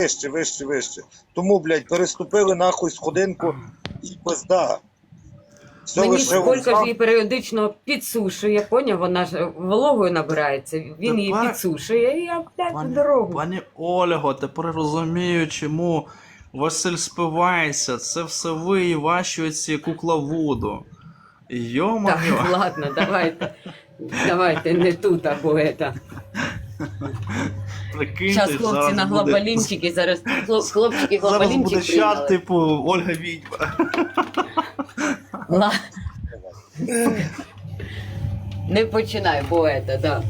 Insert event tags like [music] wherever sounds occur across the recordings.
вище, вище, вище. Тому, блядь, переступили нахуй сходинку і пизда. Все Мені лише Колька ж її періодично підсушує, поняв? Вона ж вологою набирається. Він її Тепер- підсушує, і я блядь, в дорогу. пані Ольго, тепер розумію, чому Василь спивається. Це все ви і ваші оці кукловоду. Йо-моє. Так, ладно, давайте. Давайте не тут або это. Прикиньте, Зараз хлопці зараз на буде- глобалінчики, зараз хлоп- хлопчики [laughs] Зараз буде глобалінчик чат, прийняли. типу, Ольга Відьма. Ла- Не починай, бо это, да.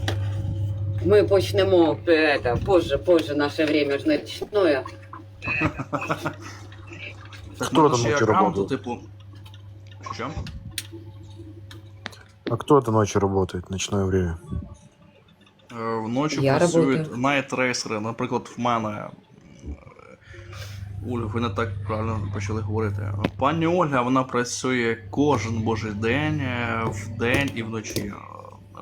Ми почнемо это, позже, позже наше время ж ночное. Так, Хто ну, там ще ночі аккаунту, работав? типу. Що? А кто это ночью работает, ночное время? Вночі Я працюють работаю. найтрейсери. Наприклад, в мене. е, Оля, ви не так правильно почали говорити. Пані Ольга, вона працює кожен божий день, е, вдень і вночі. Е,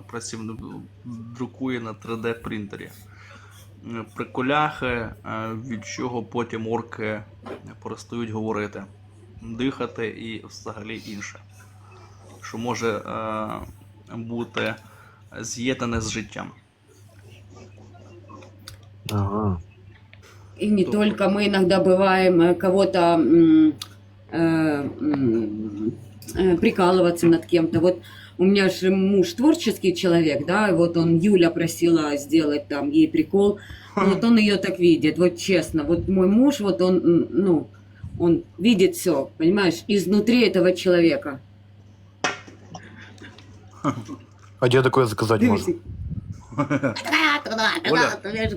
Працівник друкує на 3D принтері. Е, Приколяхи, від чого потім орки перестають говорити, дихати і взагалі інше. Що може бути з'єднане з життям. Ага. И не только мы иногда бываем э, кого-то э, э, прикалываться над кем-то. Вот у меня же муж творческий человек, да, и вот он Юля просила сделать там ей прикол. Вот он ее так видит, вот честно. Вот мой муж, вот он, ну, он видит все, понимаешь, изнутри этого человека. А где такое заказать можно? [laughs]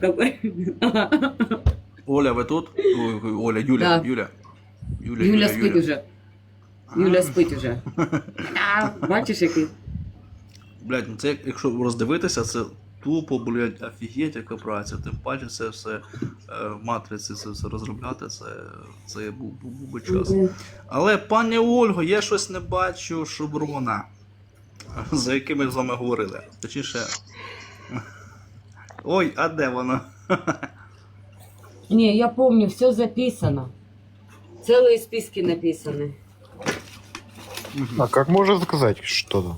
Какой. Оля, ви тут? Ой, ой, Оля, Юля, Да. Юля. Юля, Юля спить уже. Юля спить уже. [laughs] Бачиш, який? Блять, ну це як- якщо роздивитися, це тупо, блять, офігеть, яка праця. Тим паче це все е, в матриці, це все розробляти, це, це був, був, був би час. Але, пані Ольго, я щось не бачу шуброна, за яким ми з вами говорили. Точніше. Ой, а де воно? Не, я помню, все записано. Целые списки написаны. А как можно заказать что-то?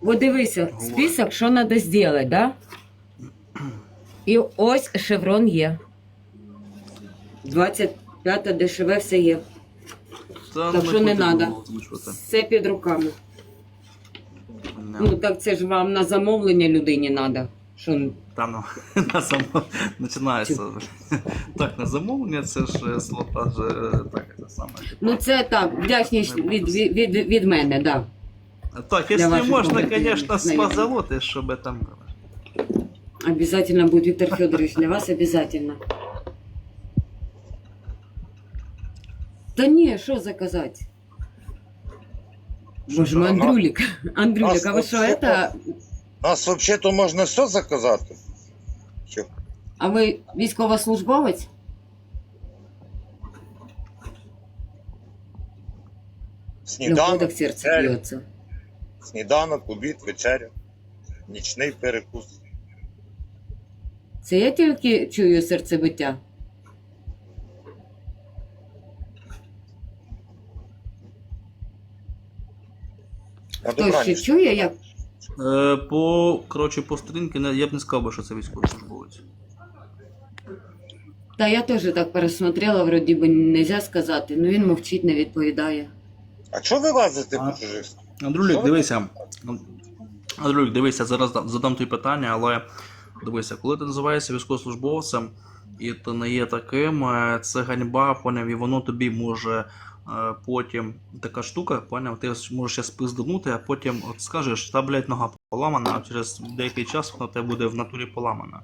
Вот дивися, список, що треба зробити, да? І ось шеврон є. 25 дешеве все є. Та, Так що не потім надо. було. Все під руками. Не. Ну так це ж вам на замовлення людині треба. Що Там [laughs] ну, на замов... починається. Так, на замовлення це ж е, слота ж е, так, це саме. Ну це так, вдячність від, від, від, від мене, да. Так, Для якщо ваших можна, побратимів, звісно, знайомих. спозовути, щоб там було. Обязательно будет Виктор Федорович для вас обязательно. Да не, что заказать? Боже мой, Що, Андрюлик. Андрюлик, а вы нас что, вообще это... Нас взагалі-то можна все заказати. Що? А ви військовослужбовець? Сніданок, так вечеря, сніданок, обід, вечеря, нічний перекус. Це я тільки чую серцебиття. На Хто ще чує, як Е, по, коротше, по сторінки я б не сказав, би, що це військовослужбовець. Та я теж так пересмотрела, вроді би нельзя сказати, ну він мовчить, не відповідає. А чого ви лазите А? по чужих? Андрюлік, дивися. Андрюлік, дивися, зараз задам тобі питання, але дивися, коли ти називаєшся військовослужбовцем, і ти не є таким, е, це ганьба, поняв, і воно тобі може потім така штука, поняв, ти можеш ще спизданути, а потім от скажеш, та блядь, нога поламана, а через деякий час вона тебе буде в натурі поламана.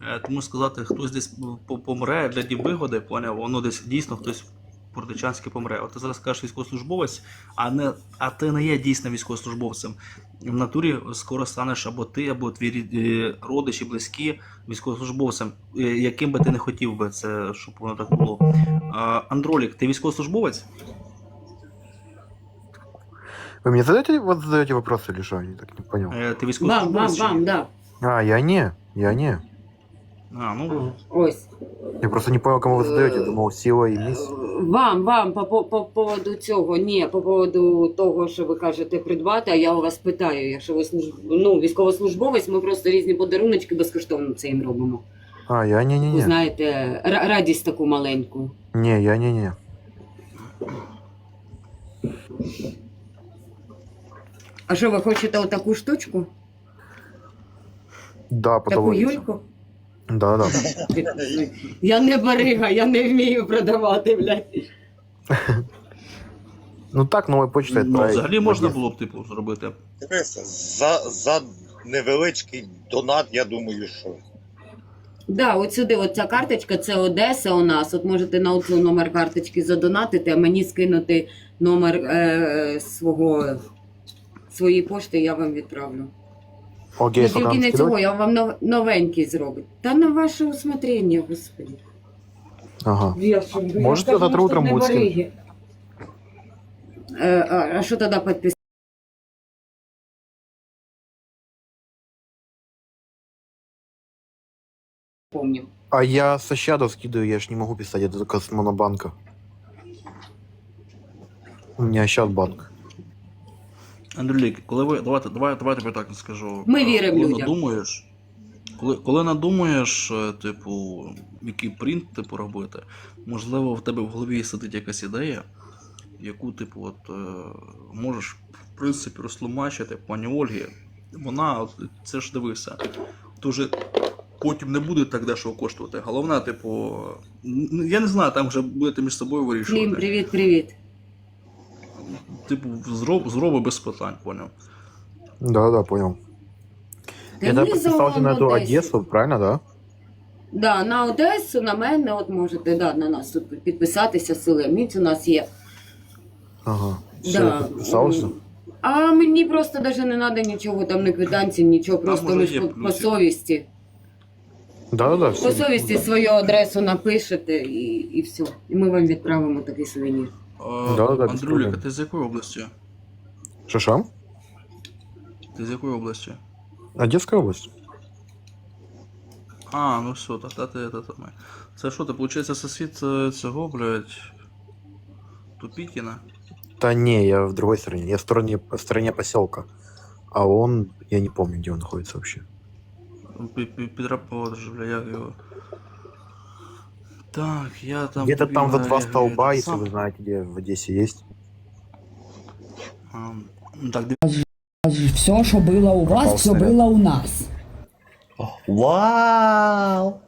Е, Тому сказати, хтось десь помре для вигоди, поняв, воно десь дійсно хтось Пордичанський помре. От ти зараз кажеш військовослужбовець, а не а ти не є дійсно військовослужбовцем. В натурі скоро станеш або ти, або твій рід- е, родичі, близькі військовослужбовцем, е, яким би ти не хотів би це, щоб воно так було. А, Андролік, ти військовослужбовець? Вы мне задаете, вот задаете вопросы или что? Я так не понял. Е, Ти Вам, вам, військовослужбовець? чи вам, ні? да. А, я не, я не. А, ну, Ось. Я просто не понял, кому вы задаете. Думал, сила и мисс. Вам, вам, по, по, по поводу цього, ні, по поводу того, що ви кажете придбати, а я у вас питаю, якщо ви служ... ну, військовослужбовець, ми просто різні подаруночки безкоштовно це їм робимо. А, я Ви не-не-не. знаєте, ра- радість таку маленьку. Не, я не-не. А що ви хочете отаку штучку? Да, Таку подавайте. Юльку? Да, да. [laughs] Я не барига, я не вмію продавати, блядь. [laughs] Ну так, новая почта ну взагалі можна було б, типу, зробити. Дивися, за, за невеличкий донат, я думаю, що. Да, от сюди, от ця карточка, це Одеса у нас. От можете на оцю номер карточки задонатити, а мені скинути номер е, свого своєї пошти, я вам відправлю. Окей, Okay, сколько тільки нам не цього, скидывать? я вам нов- новенький зроблю. Та на ваше усмотрення, господи. Ага. Вешаю. Я Можете кажу, завтра що утром не будет скинуть? бариги. Е, а, а що тоді підписати? Помню. А я со щадов скидываю, я ж не могу писать, это только с монобанка. У меня щад банк. Андрюлік, коли ви. Давайте, давай, давай тобі так скажу. Ми Е, віримо коли людям. надумаєш, коли, коли надумаєш, е, типу, який принт типу, робити, можливо, в тебе в голові сидить якась ідея, яку, типу, от, е, можеш, в принципі, розтлумачити пані Ольгі. Вона, от, це ж дивися, дуже потім не буде так дешево коштувати. Головне, типу, я не знаю, там вже будете між собою вирішувати. Клім, привіт, привіт. Типу, зроб, зроби без питань, поняв. Да, да, понял. Ні, подписался на эту Одесі. Одессу, правильно, да? Да, на Одесу, на мене, от можете да, на нас тут підписатися, сили міць у нас є. Ага. Все, Да. я подписался. А мені просто навіть не треба нічого, там не квитанції, нічого, просто може, є ж по, по плюсик. совісті. Да, да, да. По все. совісті свою адресу напишете і, і все. І ми вам відправимо такий сувенір. Е, Да, да, без Андрюлік, проблем. а ти з якої області? Шишам? Ти з якої області? Одесская область. А, ну все, та, та, та, та, та, ми. Це що, ти, виходить, сосвіт е, цього, блядь, Тупікіна? Да не, я в другой стране. Я в стороне, в стороне поселка. А он, я не помню, где он находится вообще. Підрапова, бля, як його. Так, я там... Где-то там за два столба, если вы знаете, где в Одессе есть. А, ну, Так, Все, що було у вас, все снаряд. було у нас. Вау!